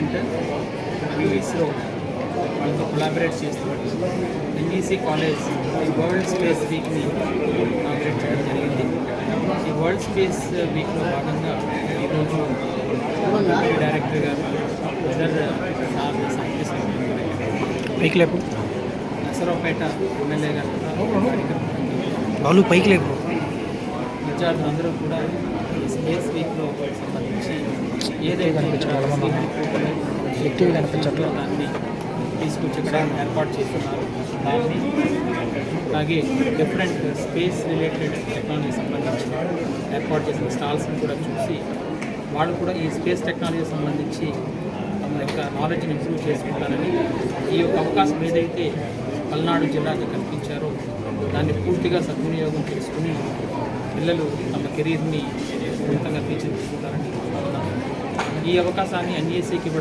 Centre ISRO వాళ్ళతో collaborate చేస్తూ NEC college ఈ వరల్డ్ స్పేస్ వీక్ని ఇనాగ్రేట్ చేయడం జరిగింది. ఈ వరల్డ్ స్పేస్ వీక్లో భాగంగా ఈరోజు డైరెక్టర్ గారు ఇద్దరు పైకి లేపు. నసరావుపేట ఎమ్మెల్యే గారు బాలు పైకి లేపు. విద్యార్థులందరూ కూడా స్పేస్ ఏదైతే కనిపించాలి. ఎత్తివి కనిపించట్లేదు. దాన్ని తీసుకొచ్చి ఇక్కడ ఏర్పాటు చేస్తున్నారు దాన్ని అలాగే డిఫరెంట్ స్పేస్ రిలేటెడ్ టెక్నాలజీ సంబంధించి ఏర్పాటు చేసిన స్టాల్స్ని కూడా చూసి వాళ్ళు కూడా ఈ స్పేస్ టెక్నాలజీ సంబంధించి తమ యొక్క నాలెడ్జ్ని ఇంప్రూవ్ చేసుకుంటారని ఈ యొక్క అవకాశం ఏదైతే పల్నాడు జిల్లాకి కల్పించారో దాన్ని పూర్తిగా సద్వినియోగం చేసుకుని పిల్లలు తమ కెరీర్ని ఉన్నతంగా తీర్చిదిద్దుకుంటారని ఈ అవకాశాన్ని ఎన్ఈఎస్సికి ఇవ్వడం